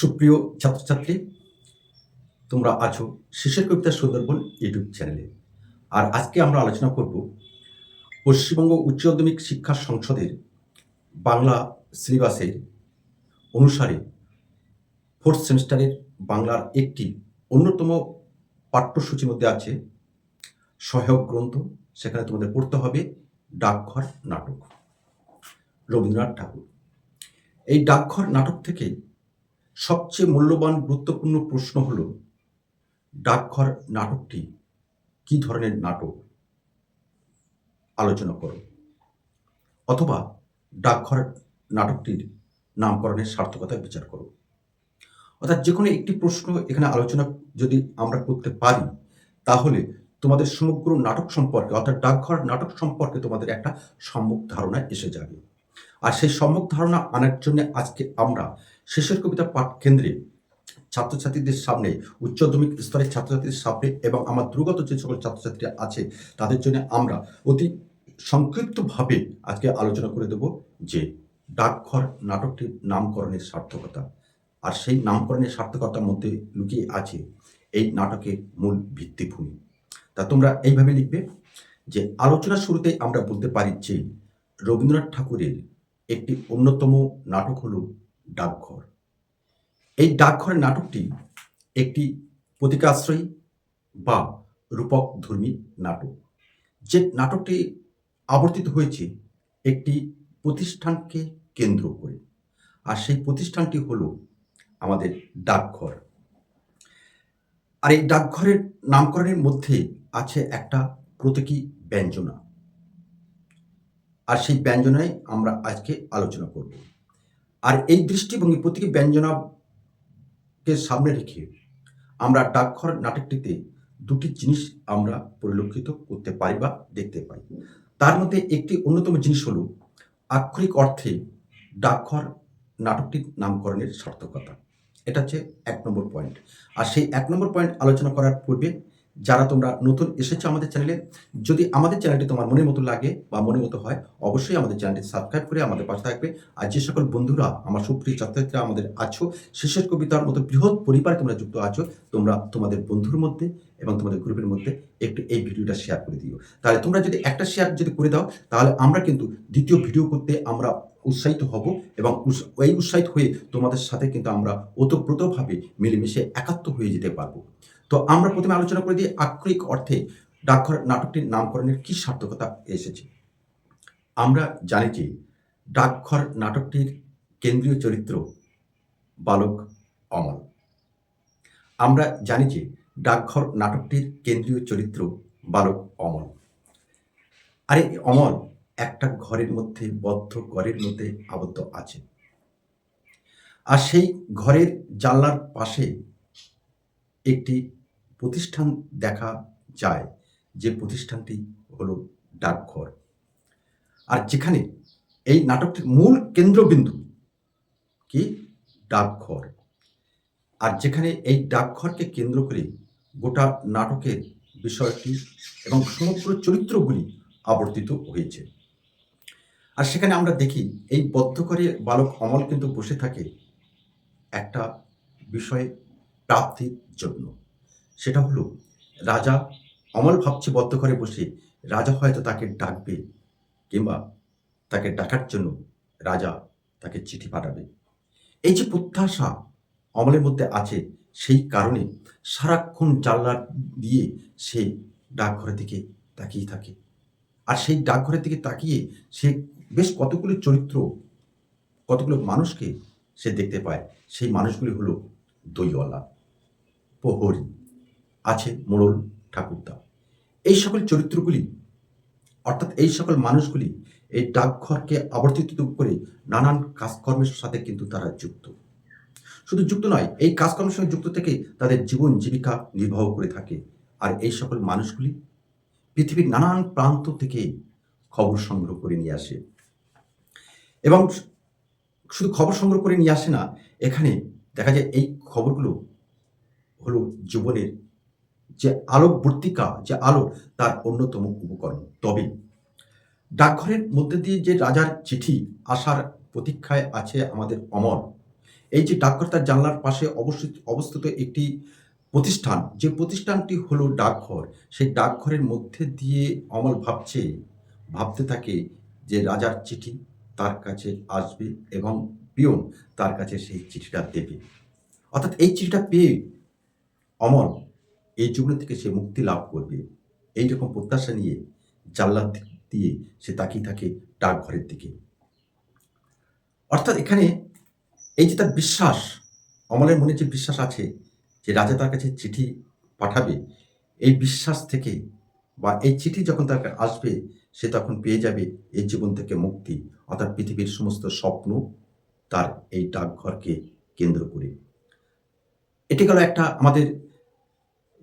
সুপ্রিয় ছাত্রছাত্রী, তোমরা আছো শিশের কবিতা সুন্দরবন ইউটিউব চ্যানেলে। আর আজকে আমরা আলোচনা করব পশ্চিমবঙ্গ উচ্চ মাধ্যমিক শিক্ষা সংসদের বাংলা সিলেবাসের অনুসারে ফোর্থ সেমিস্টারের বাংলার একটি অন্যতম পাঠ্যসূচির মধ্যে আছে সহায়ক গ্রন্থ। সেখানে তোমাদের পড়তে হবে ডাকঘর নাটক। রবীন্দ্রনাথ ঠাকুর। এই ডাকঘর নাটক থেকে সবচেয়ে মূল্যবান, গুরুত্বপূর্ণ প্রশ্ন হল, ডাকঘর নাটকটি কি ধরনের নাটক? আলোচনা করো। অথবা ডাকঘর নাটকটির নামকরণের সার্থকতা বিচার করো। অর্থাৎ যে কোনো একটি প্রশ্ন এখানে আলোচনা যদি আমরা করতে পারি, তাহলে তোমাদের সমগ্র নাটক সম্পর্কে, অর্থাৎ ডাকঘর নাটক সম্পর্কে তোমাদের একটা সম্যক ধারণা এসে যাবে। আর সেই সম্যক ধারণা আনার জন্য আজকে আমরা শেষের কবিতা পাঠ কেন্দ্রে ছাত্রছাত্রীদের সামনে উচ্চ মাধ্যমিক স্তরের ছাত্রছাত্রীদের সামনে এবং আমার দুর্গত যে সকল ছাত্রছাত্রীরা আছে, তাদের জন্য আমরা অতি সংক্ষিপ্তভাবে আজকে আলোচনা করে দেব যে ডাকঘর নাটকটির নামকরণের সার্থকতা। আর সেই নামকরণের সার্থকতার মধ্যে লুকিয়ে আছে এই নাটকের মূল ভিত্তিভূমি। তা তোমরা এইভাবে লিখবে যে আলোচনার শুরুতে আমরা বলতে পারি যে রবীন্দ্রনাথ ঠাকুরের একটি অন্যতম নাটক হল ডাকঘর। এই ডাকঘরের নাটকটি একটি প্রতিকাশ্রয়ী বা রূপক ধর্মী নাটক। যে নাটকটি আবর্তিত হয়েছে একটি প্রতিষ্ঠানকে কেন্দ্র করে। আর সেই প্রতিষ্ঠানটি হলো আমাদের ডাকঘর। আর এই ডাকঘরের নামকরণের মধ্যে আছে একটা প্রতীকী ব্যঞ্জনা। আর সেই ব্যঞ্জনায় আমরা আজকে আলোচনা করব। আর এই দৃষ্টিভঙ্গি প্রতীকী ব্যঞ্জনাকে সামনে রেখে আমরা ডাকঘর নাটকটিতে দুটি জিনিস আমরা পরিলক্ষিত করতে পারি বা দেখতে পাই। তার মধ্যে একটি অন্যতম জিনিস হলো আক্ষরিক অর্থে ডাকঘর নাটকটির নামকরণের সার্থকতা। এটা হচ্ছে এক নম্বর পয়েন্ট আর সেই এক নম্বর পয়েন্ট আলোচনা করার পূর্বে যারা তোমরা নতুন এসেছ আমাদের চ্যানেলে, যদি আমাদের চ্যানেলটি তোমার মনের মতো লাগে বা মনের মতো হয়, অবশ্যই আমাদের চ্যানেলটি সাবস্ক্রাইব করে আমাদের পাশে থাকবে। আর যে সকল বন্ধুরা, আমার সুপ্রিয় ছাত্রছাত্রীরা আমাদের আছো, শেষের কবিতার মতো বৃহৎ পরিবারে তোমরা যুক্ত আছো, তোমরা তোমাদের বন্ধুর মধ্যে এবং তোমাদের গ্রুপের মধ্যে একটু এই ভিডিওটা শেয়ার করে দিও। তাহলে তোমরা যদি একটা শেয়ার যদি করে দাও, তাহলে আমরা কিন্তু দ্বিতীয় ভিডিও করতে আমরা উৎসাহিত হব এবং এই উৎসাহিত হয়ে তোমাদের সাথে কিন্তু আমরা ওতপ্রোতভাবে মিলেমিশে একাত্ম হয়ে যেতে পারব। তো আমরা প্রথমে আলোচনা করে দিই আক্ষরিক অর্থে ডাকঘর নাটকটির নামকরণের কি সার্থকতা এসেছে। আমরা জানি যে ডাকঘর নাটকটির কেন্দ্রীয় চরিত্র বালক অমল। আমরা জানি যে ডাকঘর নাটকটির কেন্দ্রীয় চরিত্র বালক অমল। আরে অমল একটা ঘরের মধ্যে, বদ্ধ ঘরের মধ্যে আবদ্ধ আছে। আর সেই ঘরের জানলার পাশে একটি প্রতিষ্ঠান দেখা যায় যে প্রতিষ্ঠানটি হলো ডাকঘর। আর যেখানে এই নাটকটির মূল কেন্দ্রবিন্দু কি? ডাকঘর। আর যেখানে এই ডাকঘরকে কেন্দ্র করে গোটা নাটকের বিষয়টি এবং সমগ্র চরিত্রগুলি আবর্তিত হয়েছে। আর সেখানে আমরা দেখি, এই বদ্ধ করে বালক অমল কিন্তু বসে থাকে একটা বিষয় প্রাপ্তির জন্য। সেটা হলো, রাজা অমল ভাবছে বদ্ধ ঘরে বসে, রাজা হয়তো তাকে ডাকবে কিংবা তাকে ডাকার জন্য রাজা তাকে চিঠি পাঠাবে। এই যে প্রত্যাশা অমলের মধ্যে আছে, সেই কারণে সারাক্ষণ জানলা দিয়ে সে ডাকঘরের দিকে তাকিয়ে থাকে। আর সেই ডাকঘরের দিকে তাকিয়ে সে বেশ কতগুলো চরিত্র, কতগুলো মানুষকে সে দেখতে পায়। সেই মানুষগুলি হলো দইওয়ালা, প্রহরী আছে মোড়ল ঠাকুরদা। এই সকল চরিত্রগুলি, অর্থাৎ এই সকল মানুষগুলি এই ডাকঘরকে আবর্তিত করে নানান কাজকর্মের সাথে কিন্তু তারা যুক্ত। শুধু যুক্ত নয়, এই কাজকর্মের সঙ্গে যুক্ত থেকে তাদের জীবন জীবিকা নির্বাহ করে থাকে। আর এই সকল মানুষগুলি পৃথিবীর নানান প্রান্ত থেকে খবর সংগ্রহ করে নিয়ে আসে। এবং শুধু খবর সংগ্রহ করে নিয়ে আসে না, এখানে দেখা যায় এই খবরগুলো হলো জীবনের যে আলোকবর্তিকা যে আলো তার অন্যতম উপকরণ। তবে ডাকঘরের মধ্যে দিয়ে যে রাজার চিঠি আসার প্রতীক্ষায় আছে আমাদের অমর। এই যে ডাকঘর তার জানলার পাশে অবস্থিত অবস্থিত একটি প্রতিষ্ঠান, যে প্রতিষ্ঠানটি হলো ডাকঘর। সেই ডাকঘরের মধ্যে দিয়ে অমল ভাবছে, ভাবতে থাকে যে রাজার চিঠি তার কাছে আসবে এবং পিয়ন তার কাছে সেই চিঠিটা দেবে। অর্থাৎ এই চিঠিটা পেয়ে অমল এই জীবন থেকে সে মুক্তি লাভ করবে। এইরকম প্রত্যাশা নিয়ে দিক দিয়ে সে তাকিয়ে থাকে ডাকঘরের দিকে। অর্থাৎ এখানে এই যে তার বিশ্বাস, অমলের মনে যে বিশ্বাস আছে, যে রাজা তার কাছে চিঠি পাঠাবে, এই বিশ্বাস থেকে বা এই চিঠি যখন তার কাছে আসবে, সে তখন পেয়ে যাবে এই জীবন থেকে মুক্তি। অর্থাৎ পৃথিবীর সমস্ত স্বপ্ন তার এই ডাকঘরকে কেন্দ্র করে। এটি গেল একটা আমাদের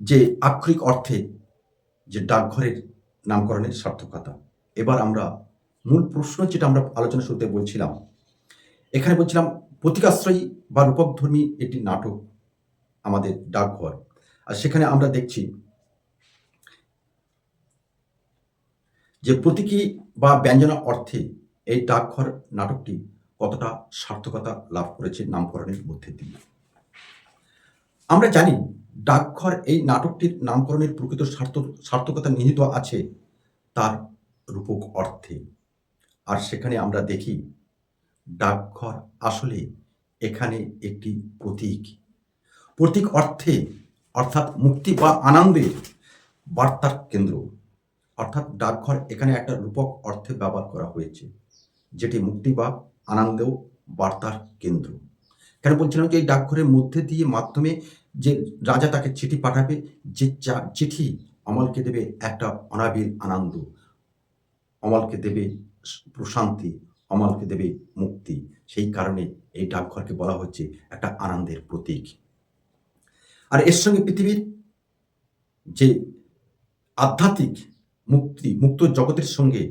যে আক্ষরিক অর্থে যে ডাকঘরের নামকরণের সার্থকতা। এবার আমরা মূল প্রশ্ন যেটা আমরা আলোচনা শুরুতে বলছিলাম, এখানে বলছিলাম প্রতীকাশ্রয়ী বা রূপকধর্মী একটি নাটক আমাদের ডাকঘর। আর সেখানে আমরা দেখছি যে প্রতীকী বা ব্যঞ্জনা অর্থে এই ডাকঘর নাটকটি কতটা সার্থকতা লাভ করেছে নামকরণের মধ্যে দিয়ে। আমরা জানি ডাকঘর এই নাটকটির নামকরণের প্রকৃত সার্থক, সার্থকতা নিহিত আছে তার রূপক অর্থে। আর সেখানে আমরা দেখি, ডাকঘর আসলে এখানে একটি প্রতীক। প্রতীক অর্থে অর্থাৎ মুক্তি বা আনন্দের বার্তার কেন্দ্র। অর্থাৎ ডাকঘর এখানে একটা রূপক অর্থে ব্যবহার করা হয়েছে, যেটি মুক্তি বা আনন্দেও বার্তার কেন্দ্র। কেন বলছিলাম যে এই ডাকঘরের মধ্যে দিয়ে মাধ্যমে যে রাজা তাকে চিঠি পাঠাবে, যে চিঠি অমলকে দেবে একটা অনাবিল আনন্দ। অমলকে দেবে প্রশান্তি, অমলকে দেবে মুক্তি। সেই কারণে এই ডাকঘরকে বলা হচ্ছে একটা আনন্দের প্রতীক। আর এর সঙ্গে পৃথিবীর যে আধ্যাত্মিক মুক্তি, মুক্ত জগতের সঙ্গে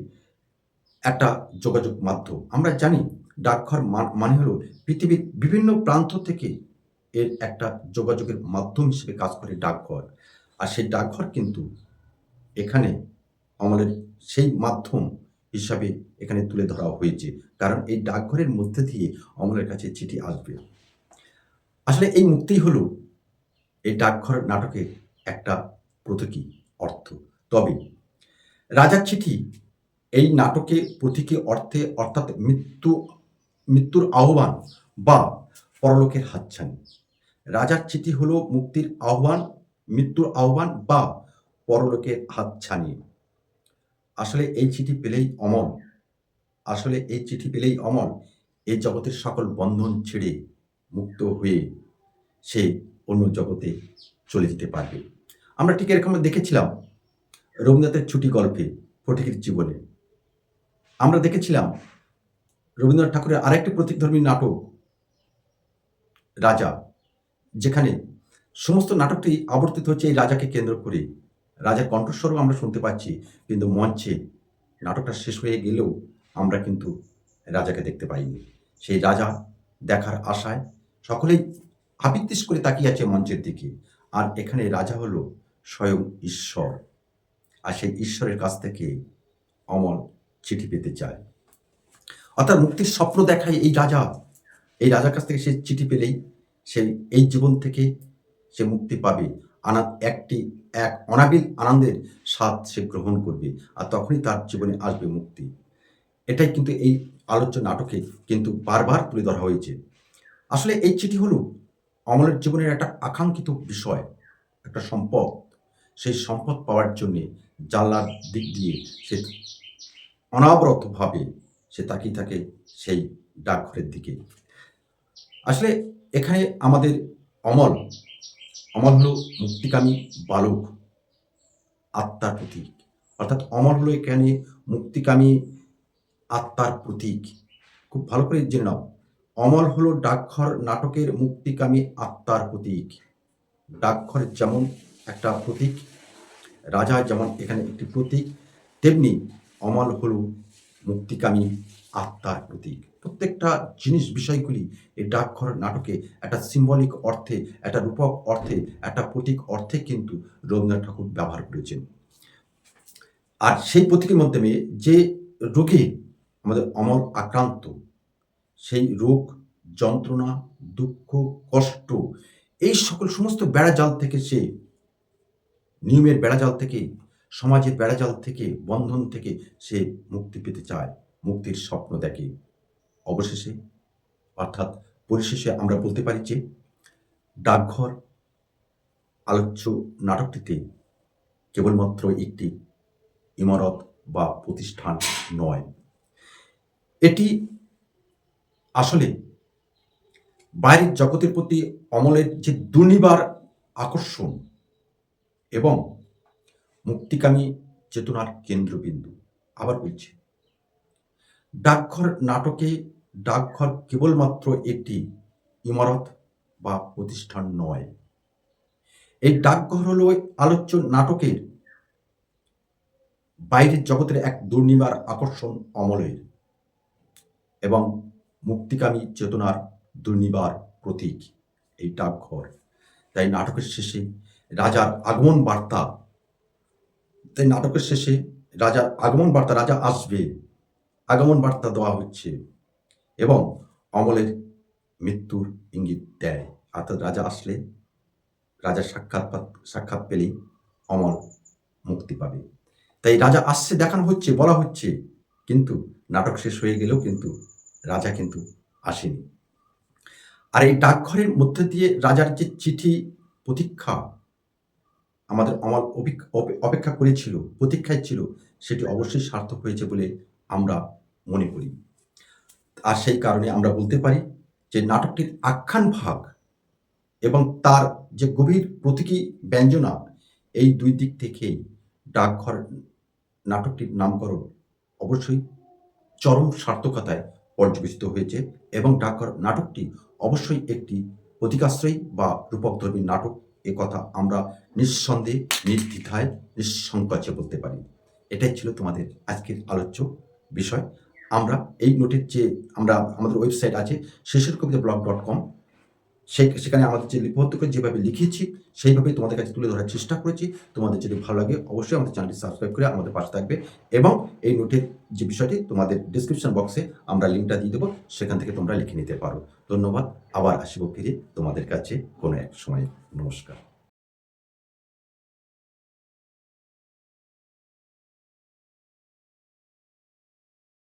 একটা যোগাযোগ মাধ্যম। আমরা জানি ডাকঘর মান- হলো পৃথিবীর বিভিন্ন প্রান্ত থেকে এর একটা যোগাযোগের মাধ্যম হিসেবে কাজ করে ডাকঘর। আর সেই ডাকঘর কিন্তু এখানে আমাদের সেই মাধ্যম হিসাবে এখানে তুলে ধরা হয়েছে। কারণ এই ডাকঘরের মধ্যে দিয়ে অমলের কাছে চিঠি আসবে। আসলে এই মুক্তিই হলো এই ডাকঘর নাটকের একটা প্রতীকী অর্থ। তবে রাজার চিঠি এই নাটকে প্রতীকী অর্থে অর্থাৎ মৃত্যু মৃত্যুর আহ্বান বা পরলোকের হাতছানি। রাজার চিঠি হলো মুক্তির আহ্বান, মৃত্যুর আহ্বান বা পরলোকের হাতছানি। আসলে এই চিঠি পেলেই অমল আসলে এই চিঠি পেলেই অমল এই জগতের সকল বন্ধন ছেড়ে মুক্ত হয়ে সে অন্য জগতে চলে যেতে পারবে। আমরা ঠিক এরকম দেখেছিলাম রবীন্দ্রনাথের ছুটি গল্পে ফটিকের জীবনে। আমরা দেখেছিলাম রবীন্দ্রনাথ ঠাকুরের আরেকটি প্রতীকধর্মী নাটক, রাজা, যেখানে সমস্ত নাটকটি আবর্তিত হচ্ছে এই রাজাকে কেন্দ্র করে। রাজার কণ্ঠস্বরও আমরা শুনতে পাচ্ছি, কিন্তু মঞ্চে নাটকটা শেষ হয়ে গেলেও আমরা কিন্তু রাজাকে দেখতে পাইনি। সেই রাজা দেখার আশায় সকলেই হাবিত্তিস করে তাকিয়ে আছে মঞ্চের দিকে, আর এখানে রাজা হলো স্বয়ং ঈশ্বর। আর সেই ঈশ্বরের কাছ থেকে অমল চিঠি পেতে চায়। অর্থাৎ মুক্তির স্বপ্ন দেখায় এই রাজা। এই রাজার কাছ থেকে সে চিঠি পেলেই সে এই জীবন থেকে সে মুক্তি পাবে। আনা একটি, এক অনাবিল আনন্দের স্বাদ সে গ্রহণ করবে আর তখনই তার জীবনে আসবে মুক্তি। এটাই কিন্তু এই আলোচ্য নাটকে কিন্তু বারবার তুলে ধরা হয়েছে। আসলে এই চিঠি হলো অমলের জীবনের একটা আকাঙ্ক্ষিত বিষয়, একটা সম্পদ। সেই সম্পদ পাওয়ার জন্যে জানলার দিক দিয়ে সে অনাবরতভাবে সে তাকিয়ে থাকে সেই ডাকঘরের দিকে। আসলে এখানে আমাদের অমল অমল হলো মুক্তিকামী বালক, আত্মার প্রতীক। অর্থাৎ অমল হলো এখানে মুক্তিকামী আত্মার প্রতীক। খুব ভালো করে জেনে নাও। অমল হলো ডাকঘর নাটকের মুক্তিকামী আত্মার প্রতীক। ডাকঘর যেমন একটা প্রতীক, রাজা যেমন এখানে একটি প্রতীক, তেমনি অমল হলো মুক্তিকামী আত্মার প্রতীক। প্রত্যেকটা জিনিস বিষয়গুলি এই ডাকঘর নাটকে একটা সিম্বলিক অর্থে, একটা রূপক অর্থে, একটা প্রতীক অর্থে কিন্তু রবীন্দ্রনাথ ঠাকুর ব্যবহার করেছেন। আর সেই প্রতীকের মাধ্যমে যে রোগে আমাদের অমর আক্রান্ত, সেই রোগ, যন্ত্রণা, দুঃখ, কষ্ট, এই সকল সমস্ত বেড়াজাল থেকে সে, নিয়মের বেড়াজাল থেকে, সমাজের বেড়াজাল থেকে, বন্ধন থেকে সে মুক্তি পেতে চায়। মুক্তির স্বপ্ন দেখে। অবশেষে, অর্থাৎ পরিশেষে আমরা বলতে পারি যে, ডাকঘর আলোচ্য নাটকটিতে কেবলমাত্র একটি ইমারত বা প্রতিষ্ঠান নয়। এটি আসলে বাইরের জগতের প্রতি অমলের যে দুর্নিবার আকর্ষণ এবং মুক্তিকামী চেতনার কেন্দ্রবিন্দু। আবার বলছি ডাকঘর নাটকে ডাকঘর কেবলমাত্র একটি ইমারত বা প্রতিষ্ঠান নয়। এই ডাকঘর হলো আলোচ্য নাটকের বাইরের জগতের এক দুর্নিবার আকর্ষণ অমলের এবং মুক্তিকামী চেতনার দুর্নিবার প্রতীক এই ডাকঘর। তাই নাটকের শেষে রাজার আগমন বার্তা, তাই নাটকের শেষে রাজার আগমন বার্তা রাজা আসবে। আগমন বার্তা দেওয়া হচ্ছে এবং অমলের মৃত্যুর ইঙ্গিত দেয়। অর্থাৎ রাজা আসলে রাজার সাক্ষাৎ সাক্ষাৎ পেলেই অমল মুক্তি পাবে। তাই রাজা আসছে দেখানো হচ্ছে, বলা হচ্ছে, কিন্তু নাটক শেষ হয়ে গেলেও কিন্তু রাজা কিন্তু আসেনি। আর এই ডাকঘরের মধ্যে দিয়ে রাজার যে চিঠি প্রতীক্ষা আমাদের অমল অপেক্ষা করেছিল, প্রতীক্ষায় ছিল, সেটি অবশ্যই সার্থক হয়েছে বলে আমরা মনে করি। আর সেই কারণে আমরা বলতে পারি যে নাটকটির আখ্যান ভাগ এবং তার যে গভীর প্রতীকী ব্যঞ্জনা, এই দুই দিক থেকেই ডাকঘর নাটকটির নামকরণ অবশ্যই চরম সার্থকতায় পর্যবেসিত হয়েছে এবং ডাকঘর নাটকটি অবশ্যই একটি প্রতীকাশ্রয়ী বা রূপকধর্মী নাটক। এ কথা আমরা নিঃসন্দেহে নির্দ্বিধায়, নিঃসংকোচে বলতে পারি। এটাই ছিল তোমাদের আজকের আলোচ্য বিষয়। আমরা এই নোটের যে আমরা আমাদের ওয়েবসাইট আছে শেষের কবিতা ব্লগ ডট কম সেখানে আমাদের যে লিপিবদ্ধ করে যেভাবে লিখেছি সেইভাবে তোমাদের কাছে তুলে ধরার চেষ্টা করেছি। তোমাদের যদি ভালো লাগে, অবশ্যই আমাদের চ্যানেলটি সাবস্ক্রাইব করে আমাদের পাশে থাকবে এবং এই নোটের যে বিষয়টি তোমাদের ডিসক্রিপশন বক্সে আমরা লিঙ্কটা দিয়ে দেবো, সেখান থেকে তোমরা লিখে নিতে পারো। ধন্যবাদ। আবার আসব ফিরে তোমাদের কাছে কোনো এক সময় নমস্কার।